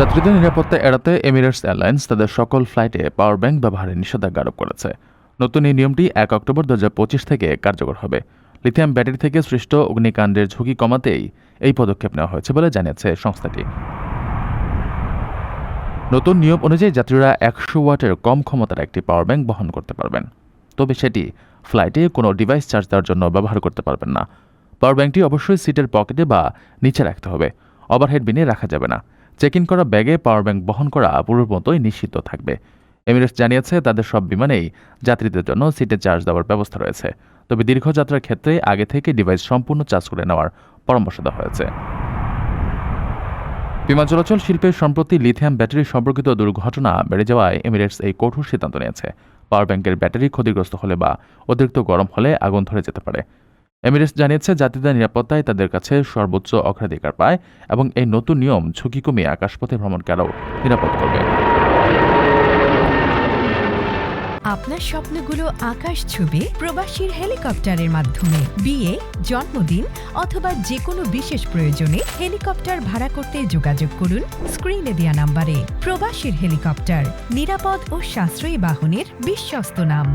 যাত্রীদের নিরাপত্তা এড়াতে এমিরেটস এয়ারলাইন্স তাদের সকল ফ্লাইটে পাওয়ার ব্যাংক ব্যবহারে নিষেধাজ্ঞা আরোপ করেছে। নতুন এই নিয়মটি এক অক্টোবর দু থেকে কার্যকর হবে। লিথিয়াম ব্যাটারি থেকে সৃষ্ট অগ্নিকাণ্ডের ঝুঁকি কমাতেই এই পদক্ষেপ নেওয়া হয়েছে বলে জানিয়েছে সংস্থাটি। নতুন নিয়ম অনুযায়ী যাত্রীরা একশো ওয়াটের কম ক্ষমতার একটি পাওয়ার ব্যাংক বহন করতে পারবেন। তবে সেটি ফ্লাইটে কোনো ডিভাইস চার্জ দেওয়ার জন্য ব্যবহার করতে পারবেন না। পাওয়ার ব্যাংকটি অবশ্যই সিটের পকেটে বা নিচে রাখতে হবে। ওভারহেড বিনে রাখা যাবে না। চেক ইন করা ব্যাগে পাওয়ার ব্যাংক বহন করা পূর্বের মতোই নিষিদ্ধ থাকবে। এমিরেটস জানিয়েছে, তাদের সব বিমানেই যাত্রীদের জন্য সিটে চার্জ দেওয়ার ব্যবস্থা রয়েছে। তবে দীর্ঘযাত্রার ক্ষেত্রে আগে থেকে ডিভাইস সম্পূর্ণ চার্জ করে নেওয়ার পরামর্শ দেওয়া হয়েছে। বিমান চলাচল, শিল্পে সম্প্রতি লিথিয়াম ব্যাটারি সম্পর্কিত দুর্ঘটনা বেড়ে যাওয়ায় এমিরেটস এই কঠোর সিদ্ধান্ত নিয়েছে। পাওয়ার ব্যাংকের ব্যাটারি ক্ষতিগ্রস্ত হলে বা অতিরিক্ত গরম হলে আগুন ধরে যেতে পারে। এমিরেটস জানিয়েছে যাত্রীদের নিরাপত্তায় তাদের কাছে সর্বোচ্চ অগ্রাধিকার পায় এবং এই নতুন নিয়ম ঝুঁকি কমিয়ে আকাশপথে ভ্রমণকে আরও নিরাপদ করবে। আপনার স্বপ্নগুলো আকাশ ছবি প্রবাসীর হেলিকপ্টারের মাধ্যমে। বিয়ে, জন্মদিন অথবা যে কোনো বিশেষ প্রয়োজনে হেলিকপ্টার ভাড়া করতে যোগাযোগ করুন স্ক্রিনে দেওয়া নাম্বারে। প্রবাসীর হেলিকপ্টার, নিরাপদ ও সাশ্রয়ী বাহনের বিশ্বস্ত নাম।